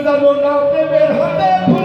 যেমন আপনি বের হতে